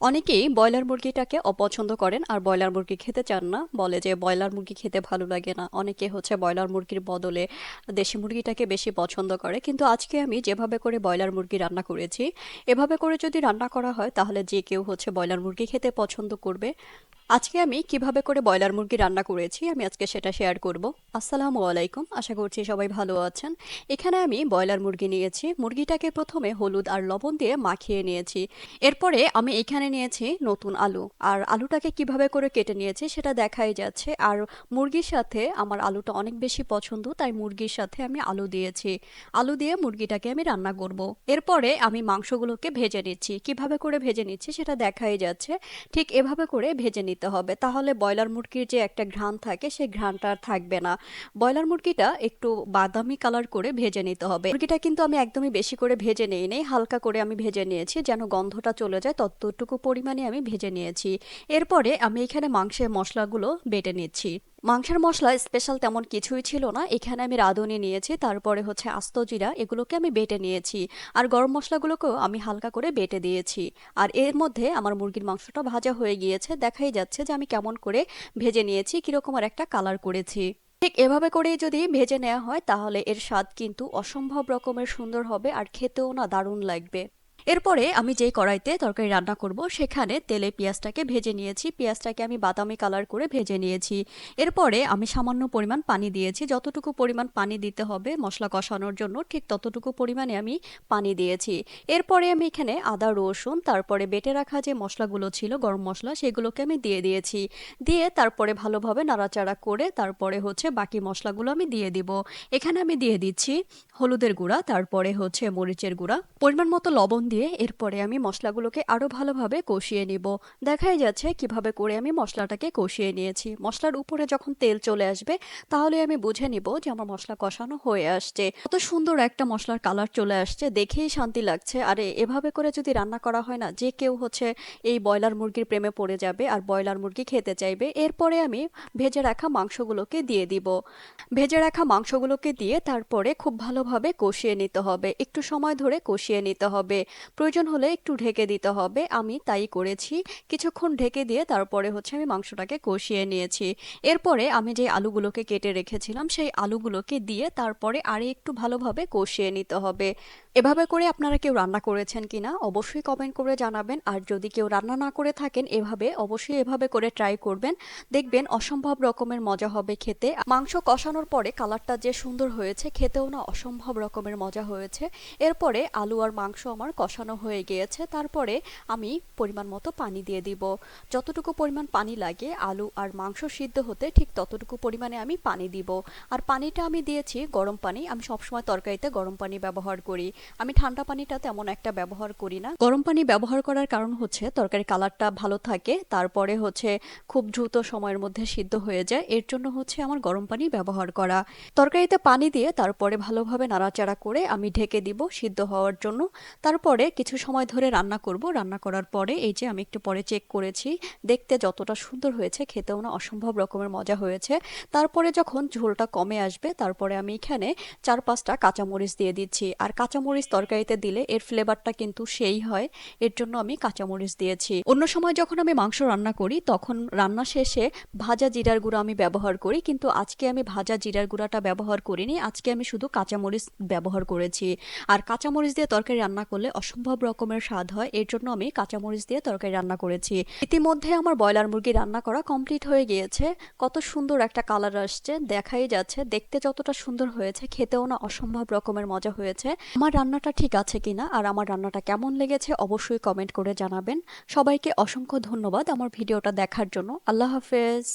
অনেকেই ব্রয়লার মুরগিটাকে অপছন্দ করেন আর ব্রয়লার মুরগি খেতে চান না। বলে যে ব্রয়লার মুরগি খেতে ভালো লাগে না। অনেকে হচ্ছে ব্রয়লার মুরগির বদলে দেশি মুরগিটাকে বেশি পছন্দ করে। কিন্তু আজকে আমি যেভাবে করে ব্রয়লার মুরগি রান্না করেছি, এভাবে করে যদি রান্না করা হয়, তাহলে যে কেউ হচ্ছে ব্রয়লার মুরগি খেতে পছন্দ করবে আজকে আমি কীভাবে করে ব্রয়লার মুরগি রান্না করেছি, আমি আজকে সেটা শেয়ার করব। আসসালামু আলাইকুম, আশা করছি সবাই ভালো আছেন। এখানে আমি ব্রয়লার মুরগি নিয়েছি, মুরগিটাকে প্রথমে হলুদ আর লবণ দিয়ে মাখিয়ে নিয়েছি। এরপরে আমি এখানে নিয়েছি নতুন আলু, আর আলুটাকে কীভাবে করে কেটে নিয়েছি সেটা দেখাই যাচ্ছে। আর মুরগির সাথে আমার আলুটা অনেক বেশি পছন্দ, তাই মুরগির সাথে আমি আলু দিয়েছি। আলু দিয়ে মুরগিটাকে আমি রান্না করব। এরপরে আমি মাংসগুলোকে ভেজে নিচ্ছি। কীভাবে করে ভেজে নিচ্ছি সেটা দেখাই যাচ্ছে। ঠিক এভাবে করে ভেজে নিতে হবে। তাহলে ব্রয়লার মুরগির যে একটা ঘ্রাণ থাকে, সেই ঘ্রাণটা আর থাকবে না। ব্রয়লার মুরগিটা একটু বাদামি কালার করে ভেজে নিতে হবে। মুরগিটা কিন্তু আমি একদমই বেশি করে ভেজে নিই নেই, হালকা করে আমি ভেজে নিয়েছি যেন গন্ধটা চলে যায়, ততটুকু পরিমাণে আমি ভেজে নিয়েছি। এরপরে আমি এখানে মাংসের মশলাগুলো বেটে নিচ্ছি। মাংসের মশলা স্পেশাল তেমন কিছুই ছিল না। এখানে আমি রাঁধুনি নিয়েছি, তারপরে হচ্ছে আস্ত জিরা, এগুলোকে আমি বেটে নিয়েছি। আর গরম মশলাগুলোকেও আমি হালকা করে বেটে দিয়েছি। আর এর মধ্যে আমার মুরগির মাংসটা ভাজা হয়ে গিয়েছে। দেখাই যাচ্ছে যে আমি কেমন করে ভেজে নিয়েছি, কীরকম আর একটা কালার করেছি। ঠিক এভাবে করেই যদি ভেজে নেওয়া হয়, তাহলে এর স্বাদ কিন্তু অসম্ভব রকমের সুন্দর হবে, আর খেতেও না দারুণ লাগবে। এরপরে আমি যেই কড়াইতে তরকারি রান্না করব, সেখানে তেলে পেঁয়াজটাকে ভেজে নিয়েছি। পেঁয়াজটাকে আমি বাদামি কালার করে ভেজে নিয়েছি। এরপরে আমি সামান্য পরিমাণ পানি দিয়েছি। যতটুকু পরিমাণ পানি দিতে হবে মশলা কষানোর জন্য, ঠিক ততটুকু পরিমাণে আমি পানি দিয়েছি। এরপরে আমি এখানে আদা, রসুন, তারপরে বেটে রাখা যে মশলাগুলো ছিল, গরম মশলা, সেগুলোকে আমি দিয়ে দিয়েছি। দিয়ে তারপরে ভালোভাবে নাড়াচাড়া করে তারপরে হচ্ছে বাকি মশলাগুলো আমি দিয়ে দিব। এখানে আমি দিয়ে দিচ্ছি হলুদের গুঁড়া, তারপরে হচ্ছে মরিচের গুঁড়া। পরিমাণ মতো লবণ দিয়ে এরপরে আমি মশলাগুলোকে আরও ভালোভাবে কষিয়ে নিব। দেখাই যাচ্ছে কীভাবে করে আমি মশলাটাকে কষিয়ে নিয়েছি। মশলার উপরে যখন তেল চলে আসবে, তাহলে আমি বুঝে নিব যে আমার মশলা কষানো হয়ে আসছে। কত সুন্দর একটা মশলার কালার চলে আসছে, দেখেই শান্তি লাগছে। আরে, এভাবে করে যদি রান্না করা হয় না, যে কেউ হচ্ছে এই ব্রয়লার মুরগির প্রেমে পড়ে যাবে আর ব্রয়লার মুরগি খেতে চাইবে, এরপরে আমি ভেজে রাখা মাংসগুলোকে দিয়ে দিব। ভেজে রাখা মাংসগুলোকে দিয়ে তারপরে খুব ভালোভাবে কষিয়ে নিতে হবে। একটু সময় ধরে কষিয়ে নিতে হবে। প্রয়োজন হলে একটু ঢেকে দিতে হবে। আমি তাই করেছি। কিছুক্ষণ ঢেকে দিয়ে তারপরে হচ্ছে আমি মাংসটাকে কষিয়ে নিয়েছি। এরপরে আমি যে আলুগুলোকে কেটে রেখেছিলাম, সেই আলুগুলোকে দিয়ে তারপরে আরে একটু ভালোভাবে কষিয়ে নিতে হবে। এভাবে করে আপনারা কেউ রান্না করেছেন কিনা অবশ্যই কমেন্ট করে জানাবেন। আর যদি কেউ রান্না না করে থাকেন, এভাবে অবশ্যই এভাবে করে ট্রাই করবেন। দেখবেন অসম্ভব রকমের মজা হবে খেতে। মাংস কষানোর পরে কালারটা যে সুন্দর হয়েছে, খেতেও না অসম্ভব রকমের মজা হয়েছে। এরপরে আলু আর মাংস আমার কষানো হয়ে গিয়েছে, তারপরে আমি পরিমাণ মতো পানি দিয়ে দিব। যতটুকু পরিমাণ পানি লাগে, আলু আর মাংস সিদ্ধ হতে ঠিক ততটুকু পরিমাণে আমি পানি দিব। আর পানিটা আমি দিয়েছি গরম পানি, আমি সবসময় তরকারিতে গরম পানি ব্যবহার করি। আমি ঠান্ডা পানিটা তেমন একটা ব্যবহার করি না। গরম পানি ব্যবহার করার কারণ হচ্ছে তরকারি কালারটা ভালো থাকে, তারপরে হচ্ছে খুব দ্রুত সময়ের মধ্যে সিদ্ধ হয়ে যায়, এর জন্য হচ্ছে আমার গরম পানি ব্যবহার করা। তরকারিতে পানি দিয়ে তারপরে ভালোভাবে নাড়াচাড়া করে আমি ঢেকে দিব সিদ্ধ হওয়ার জন্য। তারপরে কিছু সময় ধরে রান্না করব। রান্না করার পরে এই যে আমি একটু পরে চেক করেছি, দেখতে যতটা সুন্দর হয়েছে, খেতেও না অসম্ভব রকমের মজা হয়েছে। তারপরে যখন ঝোলটা কমে আসবে, তারপরে আমি এখানে চার পাঁচটা কাঁচামরিচ দিয়ে দিচ্ছি। আর কাঁচামরিচ তরকারিতে দিলে এর ফ্লেভারটা কিন্তু সেই হয়, এর জন্য আমি কাঁচামরিচ দিয়েছি। অন্য সময় যখন আমি মাংস রান্না করি, তখন রান্না শেষে ভাজা জিরার গুঁড়া আমি ব্যবহার করি, কিন্তু আজকে আমি ভাজা জিরার গুঁড়াটা ব্যবহার করিনি। আজকে আমি শুধু কাঁচামরিচ ব্যবহার করেছি। আর কাঁচামরিচ দিয়ে তরকারি রান্না করলে অসম্ভব রকমের স্বাদ হয়, এর জন্য আমি কাঁচামরিচ দিয়ে তরকারি রান্না করেছি। ইতিমধ্যে আমার ব্রয়লার মুরগি রান্না করা কমপ্লিট হয়ে গিয়েছে। কত সুন্দর একটা কালার আসছে, দেখাই যাচ্ছে। দেখতে যতটা সুন্দর হয়েছে, খেতেও না অসম্ভব রকমের মজা হয়েছে। আমার রান্নাটা ঠিক আছে কিনা আর আমার রান্নাটা কেমন লেগেছে অবশ্যই কমেন্ট করে জানাবেন। সবাইকে অসংখ্য ধন্যবাদ আমার ভিডিওটা দেখার জন্য। আল্লাহ হাফেজ।